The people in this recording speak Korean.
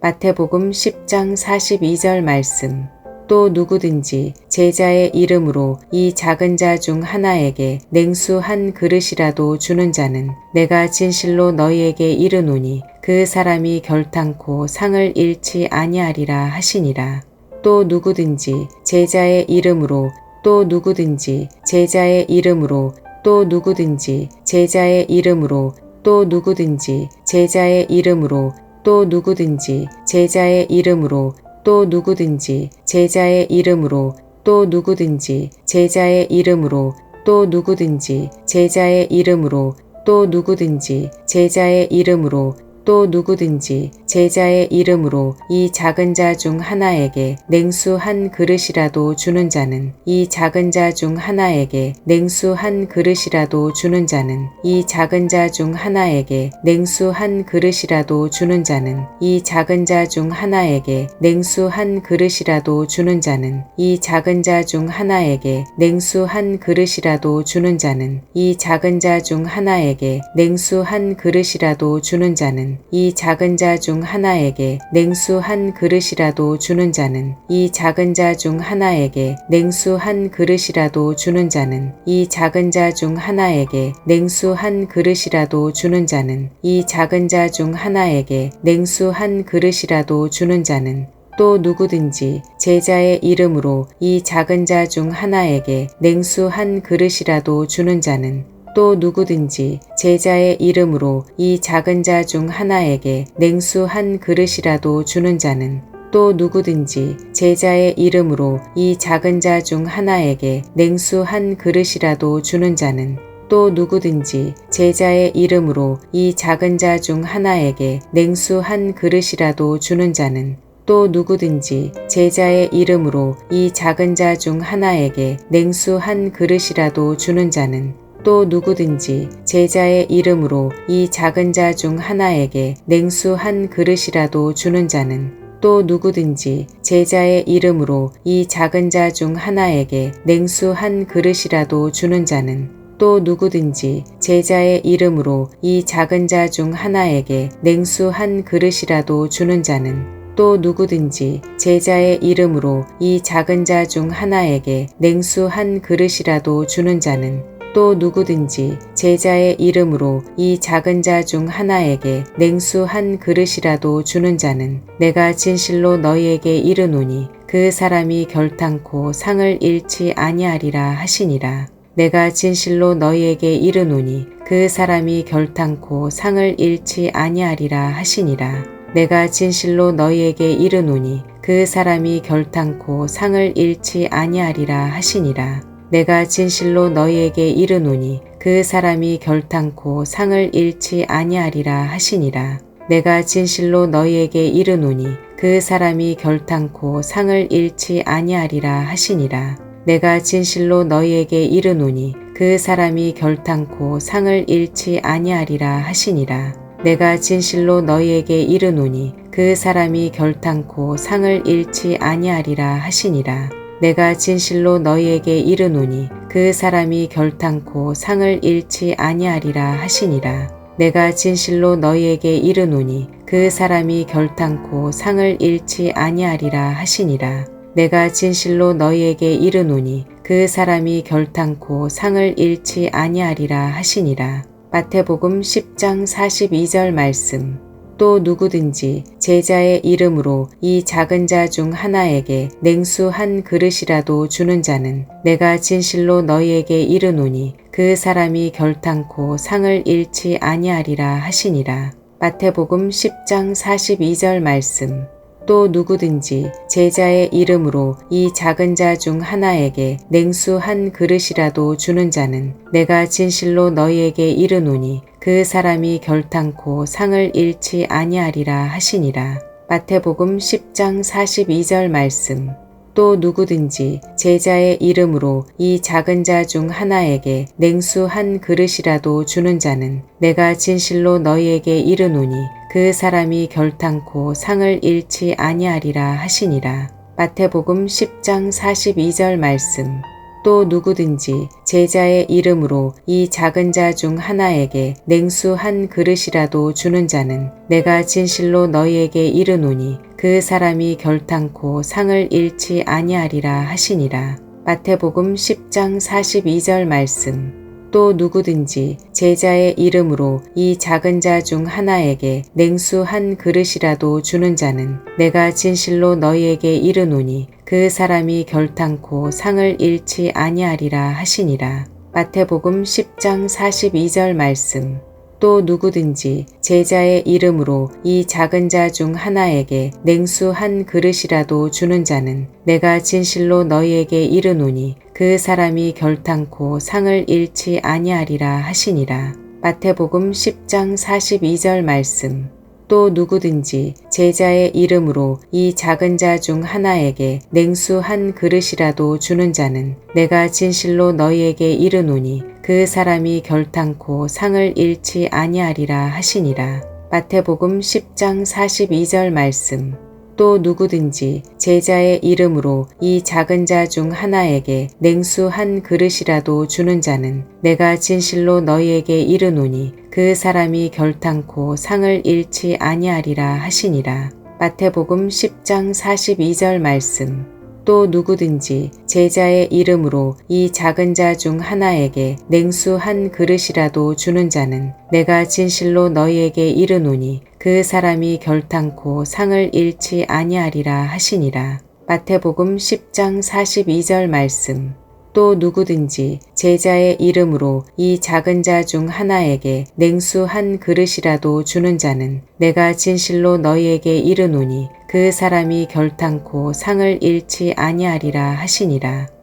마태복음 10장 42절 말씀. 또 누구든지 제자의 이름으로 이 작은 자 중 하나에게 냉수 한 그릇이라도 주는 자는 내가 진실로 너희에게 이르노니 그 사람이 결탄코 상을 잃지 아니하리라 하시니라. 또 누구든지 제자의 이름으로 또 누구든지 제자의 이름으로 또 누구든지 제자의 이름으로 또 누구든지 제자의 이름으로 또 누구든지 제자의 이름으로 또 누구든지 제자의 이름으로 또 누구든지 제자의 이름으로 또 누구든지 제자의 이름으로 또 누구든지 제자의 이름으로 또 누구든지 제자의 이름으로 이 작은 자 중 하나에게 냉수 한 그릇이라도 주는 자는 이 작은 자 중 하나에게 냉수 한 그릇이라도 주는 자는 이 작은 자 중 하나에게 냉수 한 그릇이라도 주는 자는 이 작은 자 중 하나에게 냉수 한 그릇이라도 주는 자는 이 작은 자 중 하나에게 냉수 한 그릇이라도 주는 자는 이 작은 자 중 하나에게 냉수 한 그릇이라도 주는 자는 이 작은 자 중 하나에게 냉수 한 그릇이라도 주는 자는 이 작은 자 중 하나에게 냉수 한 그릇이라도 주는 자는 이 작은 자 중 하나에게 냉수 한 그릇이라도 주는 자는 이 작은 자 중 하나에게 냉수 한 그릇이라도 주는 자는. 또 누구든지 제자의 이름으로 이 작은 자 중 하나에게 냉수 한 그릇이라도 주는 자는 또 누구든지 제자의 이름으로 이 작은 자 중 하나에게 냉수 한 그릇이라도 주는 자는 또 누구든지 제자의 이름으로 이 작은 자 중 하나에게 냉수 한 그릇이라도 주는 자는 또 누구든지 제자의 이름으로 이 작은 자 중 하나에게 냉수 한 그릇이라도 주는 자는 또 누구든지 제자의 이름으로 이 작은 자 중 하나에게 냉수 한 그릇이라도 주는 자는 또 누구든지 제자의 이름으로 이 작은 자 중 하나에게 냉수 한 그릇이라도 주는 자는 또 누구든지 제자의 이름으로 이 작은 자 중 하나에게 냉수 한 그릇이라도 주는 자는 또 누구든지 제자의 이름으로 이 작은 자 중 하나에게 냉수 한 그릇이라도 주는 자는 또 누구든지 제자의 이름으로 이 작은 자 중 하나에게 냉수 한 그릇이라도 주는 자는 또 누구든지 제자의 이름으로 이 작은 자 중 하나에게 냉수 한 그릇이라도 주는 자는 내가 진실로 너희에게 이르노니 그 사람이 결탄코 상을 잃지 아니하리라 하시니라. 내가 진실로 너희에게 이르노니 그 사람이 결탄코 상을 잃지 아니하리라 하시니라. 내가 진실로 너희에게 이르노니 그 사람이 결탄코 상을 잃지 아니하리라 하시니라. 내가 진실로 너희에게 이르노니 그 사람이 결탄코 상을 잃지 아니하리라 하시니라. 내가 진실로 너희에게 이르노니 그 사람이 결탄코 상을 잃지 아니하리라 하시니라. 내가 진실로 너희에게 이르노니 그 사람이 결탄코 상을 잃지 아니하리라 하시니라. 내가 진실로 너희에게 이르노니 그 사람이 결탄코 상을 잃지 아니하리라 하시니라. 내가 진실로 너희에게 이르노니 그 사람이 결탄코 상을 잃지 아니하리라 하시니라. 내가 진실로 너희에게 이르노니 그 사람이 결탄코 상을 잃지 아니하리라 하시니라. 내가 진실로 너희에게 이르노니 그 사람이 결탄코 상을 잃지 아니하리라 하시니라. 마태복음 10장 42절 말씀. 또 누구든지 제자의 이름으로 이 작은 자 중 하나에게 냉수 한 그릇이라도 주는 자는 내가 진실로 너희에게 이르노니 그 사람이 결탄코 상을 잃지 아니하리라 하시니라. 마태복음 10장 42절 말씀. 또 누구든지 제자의 이름으로 이 작은 자 중 하나에게 냉수 한 그릇이라도 주는 자는 내가 진실로 너희에게 이르노니 그 사람이 결탄코 상을 잃지 아니하리라 하시니라. 마태복음 10장 42절 말씀. 또 누구든지 제자의 이름으로 이 작은 자 중 하나에게 냉수 한 그릇이라도 주는 자는 내가 진실로 너희에게 이르노니 그 사람이 결탄코 상을 잃지 아니하리라 하시니라. 마태복음 10장 42절 말씀. 또 누구든지 제자의 이름으로 이 작은 자 중 하나에게 냉수 한 그릇이라도 주는 자는 내가 진실로 너희에게 이르노니 그 사람이 결탄코 상을 잃지 아니하리라 하시니라. 마태복음 10장 42절 말씀. 또 누구든지 제자의 이름으로 이 작은 자 중 하나에게 냉수 한 그릇이라도 주는 자는 내가 진실로 너희에게 이르노니 그 사람이 결탄코 상을 잃지 아니하리라 하시니라. 마태복음 10장 42절 말씀. 또 누구든지 제자의 이름으로 이 작은 자 중 하나에게 냉수 한 그릇이라도 주는 자는 내가 진실로 너희에게 이르노니 그 사람이 결탄코 상을 잃지 아니하리라 하시니라. 마태복음 10장 42절 말씀. 또 누구든지 제자의 이름으로 이 작은 자 중 하나에게 냉수 한 그릇이라도 주는 자는 내가 진실로 너희에게 이르노니 그 사람이 결탄코 상을 잃지 아니하리라 하시니라. 마태복음 10장 42절 말씀. 또 누구든지 제자의 이름으로 이 작은 자 중 하나에게 냉수 한 그릇이라도 주는 자는 내가 진실로 너희에게 이르노니 그 사람이 결탄코 상을 잃지 아니하리라 하시니라. 마태복음 10장 42절 말씀. 또 누구든지 제자의 이름으로 이 작은 자 중 하나에게 냉수 한 그릇이라도 주는 자는 내가 진실로 너희에게 이르노니 그 사람이 결탄코 상을 잃지 아니하리라 하시니라. 마태복음 10장 42절 말씀. 또 누구든지 제자의 이름으로 이 작은 자 중 하나에게 냉수 한 그릇이라도 주는 자는 내가 진실로 너희에게 이르노니 그 사람이 결탄코 상을 잃지 아니하리라 하시니라.